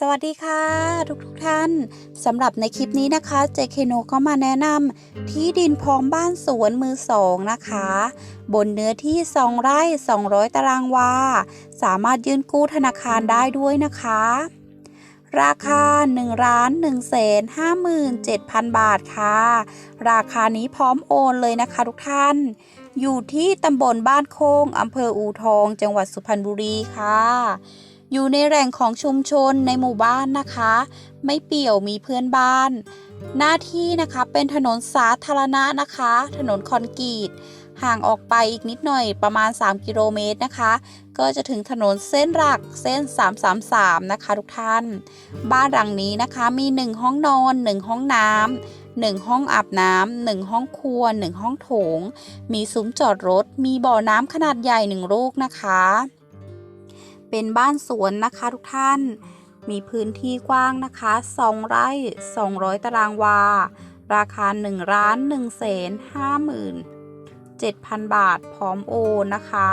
สวัสดีค่ะ ทุกทุกๆท่านสำหรับในคลิปนี้นะคะ JK n o ก็มาแนะนำที่ดินพร้อมบ้านสวนมือสองนะคะ บนเนื้อที่ 2 ไร่ 200 ตารางวา สามารถยื่นกู้ธนาคารได้ด้วยนะคะ ราคา1ล้าน1แสน57,000 บาทค่ะ ราคานี้พร้อมโอนเลยนะคะทุกท่าน อยู่ที่ตำบลบ้านโค้งอำเภออูทอง จังหวัดสุพรรณบุรีค่ะ อยู่ในแหล่งของชุมชนในหมู่บ้านนะคะ ไม่เปี่ยวมีเพื่อนบ้าน หน้าที่นะคะเป็นถนนสาธารณะนะคะ ถนนคอนกรีตห่างออกไปอีกนิดหน่อยประมาณ 3 กิโลเมตรนะคะ ก็จะถึงถนนเส้นหลักเส้น 333 นะคะทุกท่าน บ้านหลังนี้นะคะมี 1 ห้องนอน 1 ห้องน้ำ1 ห้องอาบน้ำ1ห้องครัว 1 ห้องโถง มีซุ้มจอดรถ มีบ่อน้ำขนาดใหญ่ 1 ลูกนะคะ เป็นบ้านสวนนะคะทุกท่าน มีพื้นที่กว้างนะคะ 2 ไร่ 200 ตารางวา ราคา1ล้าน1แสน50,000 7,000 บาทพร้อมโอนนะคะ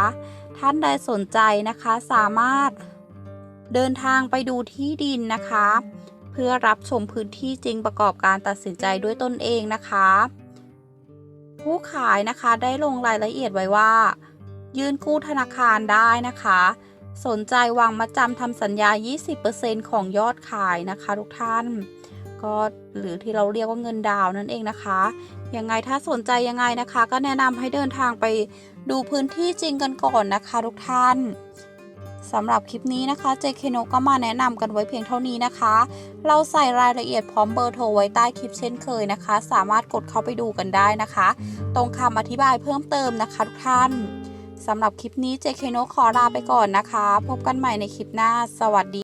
ท่านใดสนใจนะคะสามารถเดินทางไปดูที่ดินนะคะ เพื่อรับชมพื้นที่จริงประกอบการตัดสินใจด้วยตนเองนะคะ ผู้ขายนะคะได้ลงรายละเอียดไว้ว่า ยื่นกู้ธนาคารได้นะคะ สนใจวางมาจำทำสัญญา 20%ของยอดขายนะคะ ทุกท่าน ก็หรือที่เราเรียกว่าเงินดาวน์นั่นเองนะคะ ยังไงถ้าสนใจยังไงนะคะ ก็แนะนำให้เดินทางไปดูพื้นที่จริงกันก่อนนะคะ ทุกท่านสำหรับคลิปนี้นะคะ JK n o ก็มาแนะนำกันไว้เพียงเท่านี้นะคะ เราใส่รายละเอียดพร้อมเบอร์โทรไว้ใต้คลิปเช่นเคยนะคะ สามารถกดเข้าไปดูกันได้นะคะ ตรงคำอธิบายเพิ่มเติมนะคะทุกท่าน สำหรับคลิปนี้เจเคนโนขอลาไปก่อนนะคะ พบกันใหม่ในคลิปหน้า สวัสดี